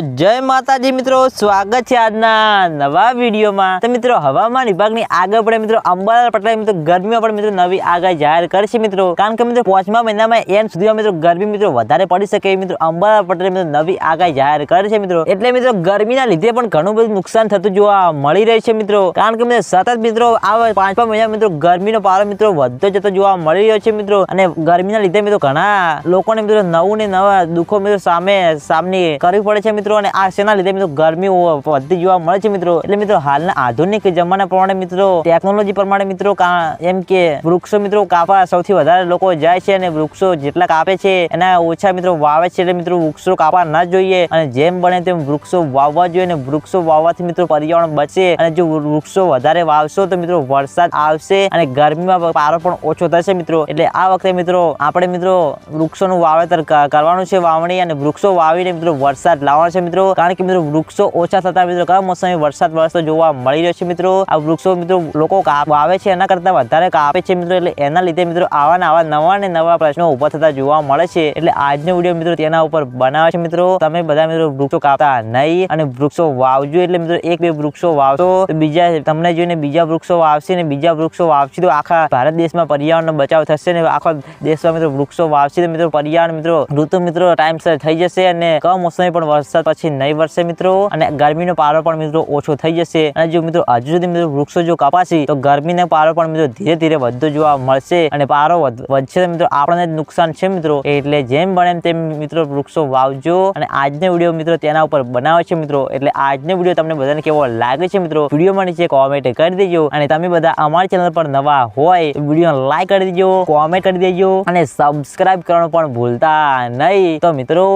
જય માતાજી મિત્રો, સ્વાગત છે આજના નવા વિડીયોમાં. તો મિત્રો, હવામાન વિભાગની આગળ પડે મિત્રો, અંબાલાલ પટેલ મિત્રો, ગરમીમાં પણ મિત્રો નવી આગાહી જાહેર કરશે મિત્રો. કારણ કે મિત્રો, પાંચમા મહિનામાં એન્ડ સુધીમાં મિત્રો ગરમી મિત્રો વધારે પડી શકે મિત્રો અંબાલાલ પટેલ મિત્રો નવી આગાહી જાહેર કરશે મિત્રો. એટલે મિત્રો, ગરમીના લીધે પણ ઘણું બધું નુકસાન થતું જોવા મળી રહ્યું છે મિત્રો. કારણ કે મિત્રો, સતત મિત્રો આ પાંચમા મહિના મિત્રો ગરમીનો પારો મિત્રો વધતો જતો જોવા મળી રહ્યો છે મિત્રો. અને ગરમીના લીધે મિત્રો ઘણા લોકોને મિત્રો નવું ને નવા દુઃખો મિત્રો સામે સામની કરવી પડે છે મિત્રો. અને આ શેના લીધે મિત્રો ગરમી વધતી જોવા મળે છે મિત્રો. એટલે મિત્રો, હાલના આધુનિક જમાના પ્રમાણે મિત્રો ટેકનોલોજી પ્રમાણે મિત્રો એમ કે વૃક્ષો મિત્રો કાપવા સૌથી વધારે લોકો જાય છે અને વૃક્ષો જેટલા કાપે છે, એના ઓછા મિત્રો વાવે છે. એટલે મિત્રો, વૃક્ષો કાપવા ના જોઈએ. અને જેમ બને તેમ વૃક્ષો વાવવા જોઈએ અને વૃક્ષો વાવવાથી મિત્રો પર્યાવરણ બચે અને જો વૃક્ષો વધારે વાવશો તો મિત્રો, વરસાદ આવશે અને ગરમીમાં પારો પણ ઓછો થશે મિત્રો. એટલે આ વખતે મિત્રો, આપણે મિત્રો વૃક્ષોનું વાવેતર કરવાનું છે વાવણી અને વૃક્ષો વાવીને મિત્રો વરસાદ લાવવાનો છે. મિત્રો. કારણ કે મિત્રો વૃક્ષો ઓછા થતા મિત્રો કયા મોસમે વરસાદ વરસતો જોવા મળી રહ્યો છે મિત્રો. આ વૃક્ષો મિત્રો લોકો વાવે છે, એના કરતા વધારે કાપે છે મિત્રો. એટલે એના લીધે મિત્રો આવા આવા નવા ને નવા પ્રશ્નો ઊભા થતા જોવા મળે છે. એટલે આજનો વીડિયો મિત્રો તેના ઉપર બનાવે છે મિત્રો. તમે બધા મિત્રો વૃક્ષો કાપતા નહીં અને વૃક્ષો વાવજો. એટલે મિત્રો એક બે વૃક્ષો વાવશો બીજા તમને જોઈને બીજા વૃક્ષો વાવશે ને બીજા વૃક્ષો વાવશે તો આખા ભારત દેશમાં પર્યાવરણનો બચાવ થશે ને આખા દેશમાં મિત્રો વૃક્ષો વાવશે તો મિત્રો પર્યાવરણ મિત્રો ઋતુ મિત્રો ટાઈમસર થઈ જશે અને કમોસમી પણ વરસાદ પછી નહીં વરસે મિત્રો. અને ગરમીનો પારો પણ મિત્રો ઓછો થઈ જશે. અને જો મિત્રો હજુ સુધી મિત્રો વૃક્ષો જો કપાશે, તો ગરમીનો પારો પણ મિત્રો ધીરે ધીરે વધતો જોવા મળશે. અને પારો વધશે મિત્રો આપણને નુકસાન છે મિત્રો. એટલે જેમ બને તેમ મિત્રો વૃક્ષો વાવજો. અને આજનો વીડિયો મિત્રો તેના ઉપર બનાવે છે મિત્રો. એટલે આજનો વીડિયો તમને બધાને કેવો લાગે છે મિત્રો, વિડીયોમાં નીચે કોમેન્ટ કરી દેજો. અને તમે બધા અમારી ચેનલ પર નવા હોય વીડિયો લાઈક કરી દેજો કોમેન્ટ કરી દેજો. અને સબસ્ક્રાઇબ કરવાનું પણ ભૂલતા નહીં. તો મિત્રો,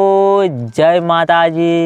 જય માતાજી.